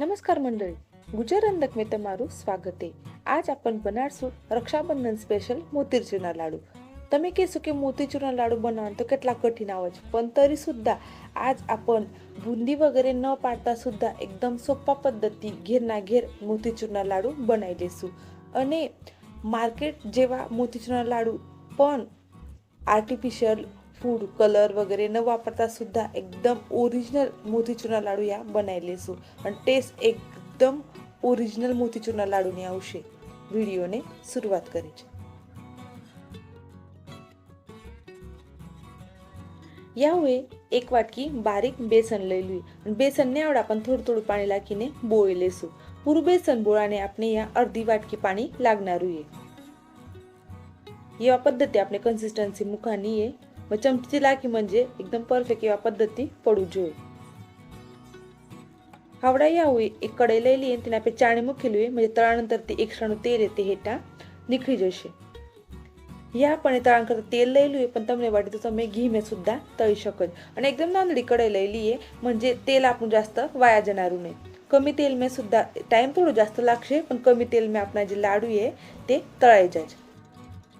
नमस्कार मंडळी गुजरंदक मी मारू स्वागत आहे आज आपण बनाडसू રક્ષાબંધન સ્પેશિયલ મોતીચૂરના લાડુ તમે કહેશો કે મોતીચૂરના લાડુ બનાવવાનું તો કેટલા કઠિન આવે છે पण तरी सुद्धा आज आपण बुंदी वगैरे न પાડતા સુદ્ધા એકદમ સોપા પદ્ધતિ ઘેરના ઘેર મોતીચૂરના લાડુ બનાવી લેશું અને માર્કેટ જેવા મોતીચૂરના લાડુ પણ આર્ટિફિશિયલ फूड कलर वगैरे न वापरता सुद्धा एकदम ओरिजिनल मोतीचूर्णा लाडू या बनायले सो आणि टेस्ट एकदम ओरिजिनल मोतीचूर्णा लाडूने आवशे व्हिडिओने सुरुवात करायची. यावे एक वाटकी बारीक बेसन लेली बेसन ने आवडा आपण थोडं थोडं पाणी लाखीने बोळले सू पूर बेसन बोळाने आपण या अर्धी वाटकी पाणी लागणार ये या पद्धती आपले कन्सिस्टन्सी मुखानी ये व चमचीची लाकी म्हणजे एकदम परफेक्ट किंवा पद्धती पडू जो हावडा यावी एक कढई लिहिली आणि तिने आपले चाणीमुख खिलवी म्हणजे तळानंतर ते एक शाणू तेल येते हेटा निखळी जोशे. या पण तळांकर तेल लयलू पण तमने वाटी तसं मी घीमे सुद्धा तळी शकत. आणि एकदम नांदडी कडे लिहिली आहे म्हणजे तेल आपण जास्त वाया जाणारू नये कमी तेल मी सुद्धा टाईम थोडं जास्त लागशे पण कमी तेल मी आपण जे लाडू आहे ते तळायचे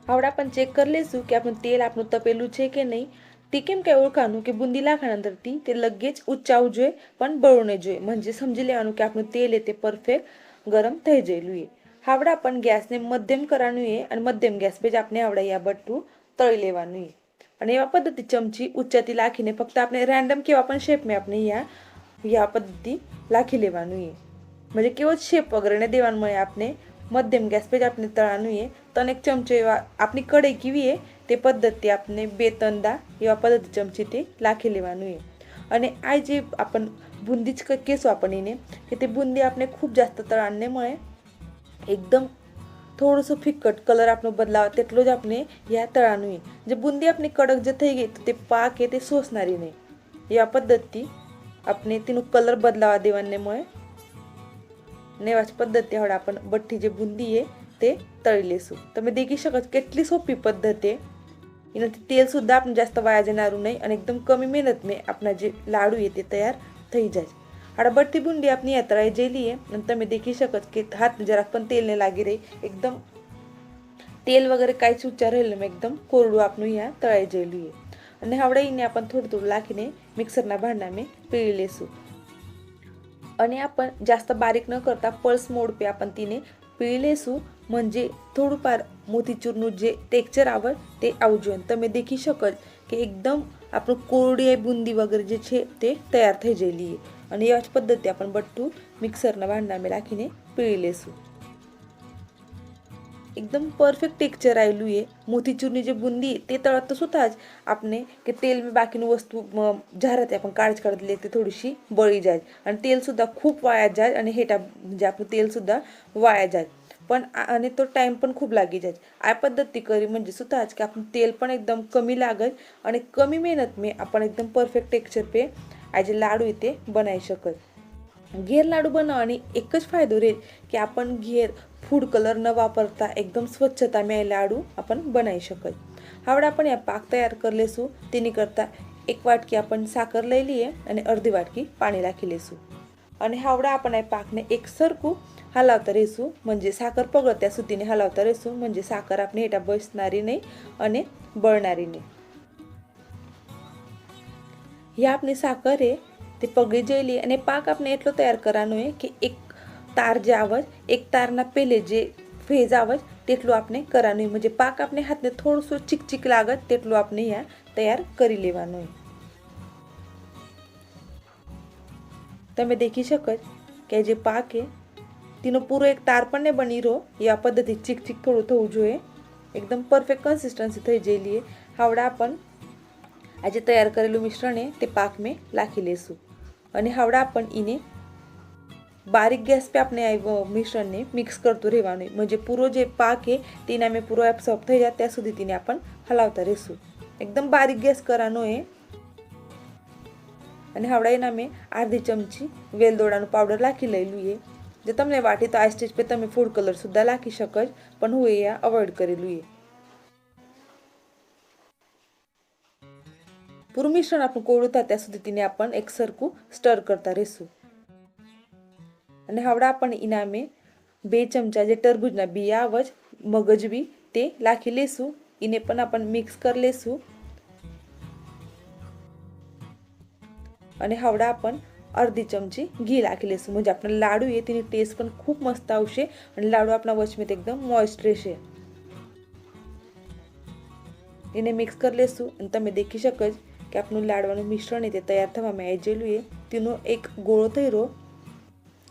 જાય આવડા પણ ચેક કરી લેશું કે આપણું તેલ આપણું તપેલું છે કે નહીં તે કેમ काय ઓળખાનું કે બુંદી લાખાનંતરથી તે लगेच ઉચ્ચાવવું જોઈએ પણ બળવું નહીં જોઈએ म्हणजे સમજી લેવાનું કે આપણું તેલ છે તે પરફેક્ટ ગરમ થઈ ગયેલું છે હાવડા પણ ગેસને મધ્યમ કરવાનું છે અને મધ્યમ ગેસ પર જ આપણે આવડા યા બટું તળી લેવાનું છે અને એવા પદ્ધતિ ચમચી ઉચ્ચાથી લાખીને ફક્ત આપણે રેન્ડમ કેવા પણ શેપમાં આપણે યા યા પદ્ધતિ લાખી લેવાનું છે म्हणजे કેવો શેપ વગેરે ને દેવાનું મળે આપણે મધ્યમ ગેસ પર જ આપણે તળાનું છે ત્રણ એક ચમચો એવા આપણી કઢાઈ કેવી એ તે પદ્ધતિ આપને બે તંદા એવા પદ્ધતિ ચમચીથી લાખી લેવાનું એ અને આ જે આપણ બુંદી જ કહેશું આપણને કે તે બુંદી આપણે ખૂબ જાસ્ત તળાણને મળે. એકદમ થોડોસો ફિક્કટ કલર આપણો બદલાવ તેટલો જ આપણે યા તળાનું જે બુંદી આપણી કડક જે થઈ ગઈ તો તે પાક એ તે શોષનારી નહીં. એ આ પદ્ધતિ આપણે તેનું કલર બદલાવા દેવાને મળે. ને એવા જ પદ્ધતિ હવે આપણને બઠ્ઠી જે બુંદી એ लागते तळले सूप तर मी देखील शकत કેટલી सोपी पद्धत आहे એનાથી તેલસુદ્ધા આપણે જાસ્ત વાયા જનારું નહીં અને એકદમ કમી મહેનતમાં આપણા જે લાડુ એ તે તૈયાર થઈ જાય હળબડતી બુંદી આપની યાત્રાએ જઈ લઈએ અને તમે દેખી શકો કે હાથને જરાક પણ તેલને લાગી રહી એકદમ તેલ વગેરે કાંઈ છૂટા રહેલું એકદમ કોરડું આપનું અહીંયા તળાઈ જઈ લઈએ અને હવડાઈને આપણે થોડું થોડું નાખીને મિક્સરના ભાંડામાં પીળી લેશું અને आपण जास्त बारीक न करता पल्स मोडपे आपण तिने પીળી પીળેસું म्हणजे થોડુંફાર મોતીચૂરનું જે ટેક્ચર આવે તે આવજો જોઈએ તમે દેખી શકો કે એકદમ આપણું કોરડી બુંદી વગેરે જે છે તે તૈયાર થઈ જઈ લઈએ અને એવા જ પદ્ધતિ આપણે બધું મિક્સરના ભાંડામાં રાખીને પીળી લેશું. एकदम परफेक्ट टेक्चर आयलू है मोतीचूरनी जे बुंदी ते तळत स्वतःच आपने की तेल मी बाकी वस्तू जाहिरात आपण काळज काढत ते थोडीशी बळी जाय आणि तेलसुद्धा खूप वाया जाय आणि हे टाप म्हणजे आपलं तेलसुद्धा वाया जाय पण आणि तो टाईम पण खूप लागी जाय आय पद्धती करी म्हणजे स्वतःच की आपण तेल पण एकदम कमी लागत आणि कमी मेहनत मी आपण एकदम परफेक्ट टेक्चर पे आयजे लाडू इथे बनाय शकत घेर लाडू बनवणे एकच फायदो रे की आपण घेर फूड कलर न वापरता एकदम स्वच्छता मे लाडू आपण बनाई शकत. आवड आपण या पाक तयार करलेसू तिने करता एक वाटकी आपण साखर लिहिली आहे आणि अर्धी वाटकी पाणी लाखिलेसू आणि हावडा आपण आहे पाकने एक सरकू हलावता रेसू म्हणजे साखर पगळत्या सुतीने हलावता रेसू म्हणजे साखर आपण हेटा बसणारी नाही आणि बळणारी नाही. ही आपली साखर आहे. તે પગળી જયેલી અને પાક આપણે એટલો તૈયાર કરવાનો છે કે એક તાર જે આવજ એક તારના પહેલે જે ફેઝ આવજ તેટલું આપણે કરવાનું म्हणजे પાક આપણે હાથને થોડુંસું ચીક ચીક લાગત તેટલું આપણે યા તૈયાર કરી લેવાનું હોય તમે દેખી શકો કે જે પાક છે તેનો પૂરો એક તાર પણ ને બની રહ્યો એ આ પદ્ધતિ ચીક ચીક થોડું થવું જોઈએ એકદમ પરફેક્ટ કન્સિસ્ટન્સી થઈ જયેલી હાવડા પણ આજે તૈયાર કરેલું મિશ્રણ તે પાક મેં લાખી લેશું અને હવડા પણ એને બારીક ગેસ પે આપણે આ મિશ્રણને મિક્સ કરતું રહેવાનું. म्हणजे પૂરો જે પાક છે તેને અમે પૂરો એપ સોફ્ટ થઈ જાય, ત્યાં સુધી તેને આપણે હલાવતા રહીશું. એકદમ બારીક ગેસ કરવાનો એ અને હવડા એના મેં અડધી ચમચી વેલદોડાનું પાવડર નાખી લઈલું એ જો તમને વાટે તો આ સ્ટેજ પર તમે ફૂડ કલર સુધા નાખી શકો જ, પણ હું એ અવોઈડ કરેલું એ પૂરું મિશ્રણ આપણું કોળું થાય ત્યાં સુધી તેને પણ એક સરખું સ્ટર કરતા રહીશું. અને હવે આપણને ઇનામે બે ચમચા જે તરબૂજના બી આવે જ મગજ બી તે લાખી લેશું. એને પણ આપણે મિક્સ કરી લેશું. અને હવડા પણ અડધી ચમચી ઘી નાખી લેશું. મુજબ આપણે લાડુ એ તેની ટેસ્ટ પણ ખૂબ મસ્ત આવશે અને લાડુ આપણા વચમાં એકદમ મોઇસ્ટ રહેશે. એને મિક્સ કરી લેશું અને તમે દેખી શકો જ કે આપણું લાડવાનું મિશ્રણ તે તૈયાર થવામાં આવી ગયેલું એ તેનો એક ગોળો થઈ રહ્યો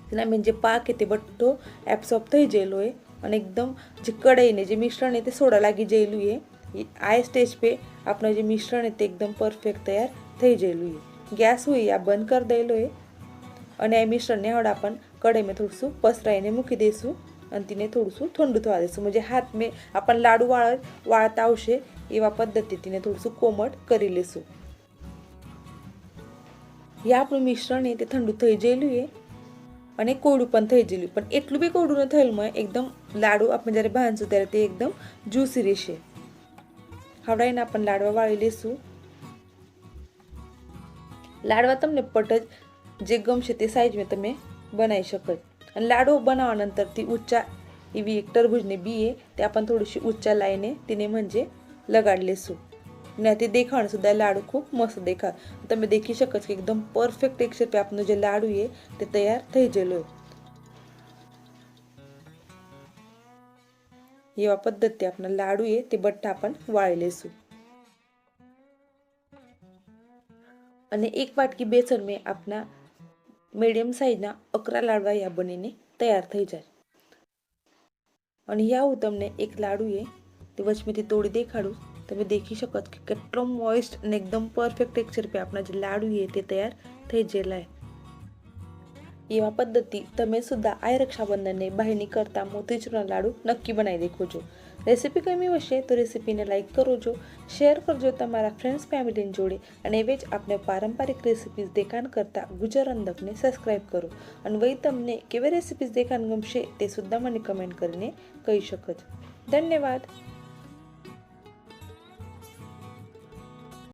તેના મેં જે પાક એ તે બધો એબ્સોર્બ થઈ ગયેલો એ અને એકદમ જે કઢાઈને જે મિશ્રણ એ તે સોડા લાગી ગયેલું એ આ સ્ટેજ પે આપણું જે મિશ્રણ એ તે એકદમ પરફેક્ટ તૈયાર થઈ ગયેલું એ ગેસ હોય આ બંધ કરી દેલો એ અને આ મિશ્રણને હળ आपण કઢાઈમાં થોડુંસું પસરાઈને મૂકી દઈશું અને તેને થોડુંસું ઠંડુ થવા દઈશું म्हणजे હાથ મેં आपण લાડુ વાળ વાળતા આવશે એવા પદ્ધતિને થોડુંસું કોમટ કરી લેશું એ આપણું મિશ્રણ એ તે ઠંડુ થઈ ગયેલું એ. અને કોડું પણ થઈ ગયેલું. પણ એટલું બી કોડું ન થયેલું માં એકદમ લાડુ આપણે જ્યારે બાંધશું ત્યારે તે એકદમ જ્યુસી રહેશે. હવડાઈને આપણે લાડવા વાળી લેશું. લાડવા તમને પટ જ જે ગમશે તે સાઈઝમાં તમે બનાવી શકો. અને લાડવો બનાવવાના અંતરથી ઊંચા એવી એક ટરબૂજની બી એ, તે આપણને થોડીશી ઊંચા લાવીને તેને મંજે લગાડી લેશું. લેશું ત્યાંથી દેખાણ સુધા લાડુ ખૂબ મસ્ત દેખા તમે દેખી શકો છો કે એકદમ પરફેક્ટ ટેક્સચર પે આપનો જે લાડુ એ તે તૈયાર થઈ ગયેલો એવા પદ્ધતિ આપણા લાડુ એ તે બટ્ટા પણ વાળી લેશું અને એક વાટકી બેસન મેં આપના મીડિયમ સાઈઝના અકરા લાડવા યા બનીને તૈયાર થઈ જાય અને યા હું તમને એક લાડુ એ તે વચમેથી તોડી દેખાડું તમે દેખી શકો કે કેટલો મોઇસ્ટ ને એકદમ પરફેક્ટ ટેક્સચર પે આપણા જે લાડુ એ તે તૈયાર થઈ ગયેલા એવા પદ્ધતિ તમે સુદ્ધા આ રક્ષાબંધનને બહેની કરતાં મોતીચૂરના લાડુ નક્કી બનાવી દેખોજો રેસીપી ગમી હશે તો રેસીપીને લાઇક કરોજો શેર કરજો તમારા ફ્રેન્ડ્સ ફેમિલીની જોડે અને એવે જ આપણે પારંપરિક રેસીપીઝ દેખાણ કરતા ગુજર અંધકને સબસ્ક્રાઈબ કરો. અને વહી તમને કેવી રેસીપીઝ દેખાણ ગમશે તે સુદ્ધા મને કમેન્ટ કરીને કહી શકો છો. ધન્યવાદ.